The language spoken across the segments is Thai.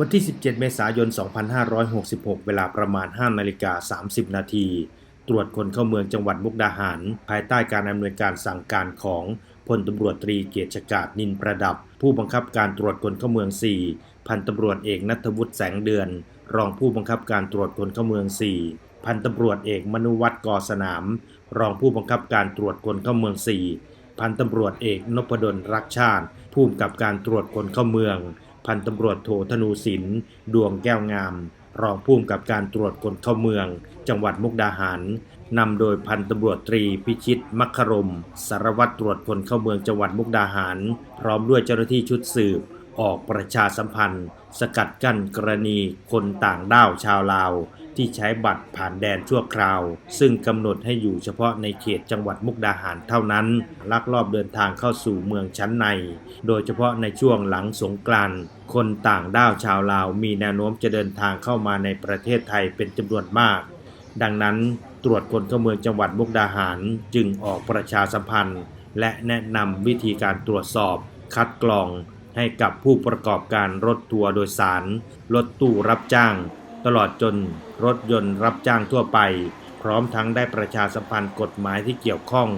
วันที่ 17 เมษายน 2566 เวลาประมาณ 5 นาฬิกา 30 นาที ตรวจคนเข้าเมืองจังหวัดมุกดาหาร ภายใต้การอำนวยการสั่งการของพลตำรวจตรีเกียรติชกาศนินประดับ ผู้บังคับการตรวจคนเข้าเมือง 4 พันตำรวจเอกนัทวุฒิแสงเดือน รองผู้บังคับการตรวจคนเข้าเมือง 4 พันตำรวจเอกมนุวัฒน์กอสนาม รองผู้บังคับการตรวจคนเข้าเมือง 4 พันตำรวจเอกนพดลรักชาติ ผู้กำกับการตรวจคนเข้าเมือง พันตำรวจโทธนูศิลป์ดวงแก้วงาม รองผู้กำกับการตรวจคนเข้าเมือง จังหวัดมุกดาหารนำโดยพันตำรวจตรีพิชิตมัคครม สารวัตรตรวจคนเข้าเมืองจังหวัดมุกดาหาร พร้อมด้วยเจ้าหน้าที่ชุดสืบ ออกประชาสัมพันธ์ สกัดกั้นกรณีคนต่างด้าวชาวลาว ที่ใช้บัตรผ่านแดนชั่วคราว ซึ่งกำหนดให้อยู่เฉพาะในเขตจังหวัดมุกดาหารเท่านั้น ลักลอบเดินทางเข้าสู่เมืองชั้นใน โดยเฉพาะในช่วงหลังสงกรานต์คนต่างด้าวชาวลาวมีแนวโน้มจะเดินทางเข้ามาในประเทศไทยเป็นจำนวนมาก ดังนั้นตรวจคนเข้าเมืองจังหวัดมุกดาหารจึงออกประชาสัมพันธ์ และแนะนำวิธีการตรวจสอบ คัดกรอง ให้กับผู้ประกอบการรถทัวร์โดยสาร รถตู้รับจ้าง ตลอดจนรถยนต์รับจ้างทั่วไป พร้อมทั้งได้ประชาสัมพันธ์กฎหมายที่เกี่ยวข้อง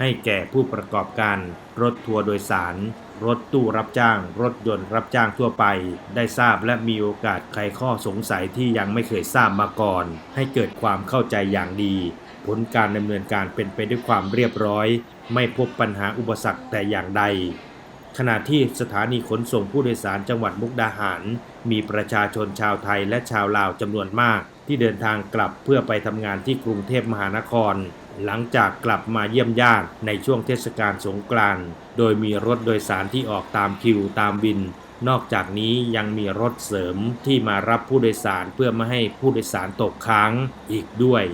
ให้แก่ผู้ประกอบการรถทัวร์โดยสาร รถตู้รับจ้าง รถยนต์รับจ้างทั่วไป ได้ทราบและมีโอกาสไขข้อสงสัยที่ยังไม่เคยทราบมาก่อน ให้เกิดความเข้าใจอย่างดี ผลการดำเนินการเป็นไปด้วยความเรียบร้อย ไม่พบปัญหาอุปสรรคแต่อย่างใด ขณะที่สถานีขนส่งผู้โดยสารจังหวัดมุกดาหาร มีประชาชนชาวไทยและชาวลาวจำนวนมาก ที่เดินทางกลับเพื่อไปทำงานที่กรุงเทพมหานคร หลังจากกลับมาเยี่ยมญาติในช่วงเทศกาลสงกรานต์โดยมีรถโดยสารที่ออกตามคิวตามวิน นอกจากนี้ยังมีรถเสริมที่มารับผู้โดยสารเพื่อไม่ให้ผู้โดยสารตกค้างอีกด้วย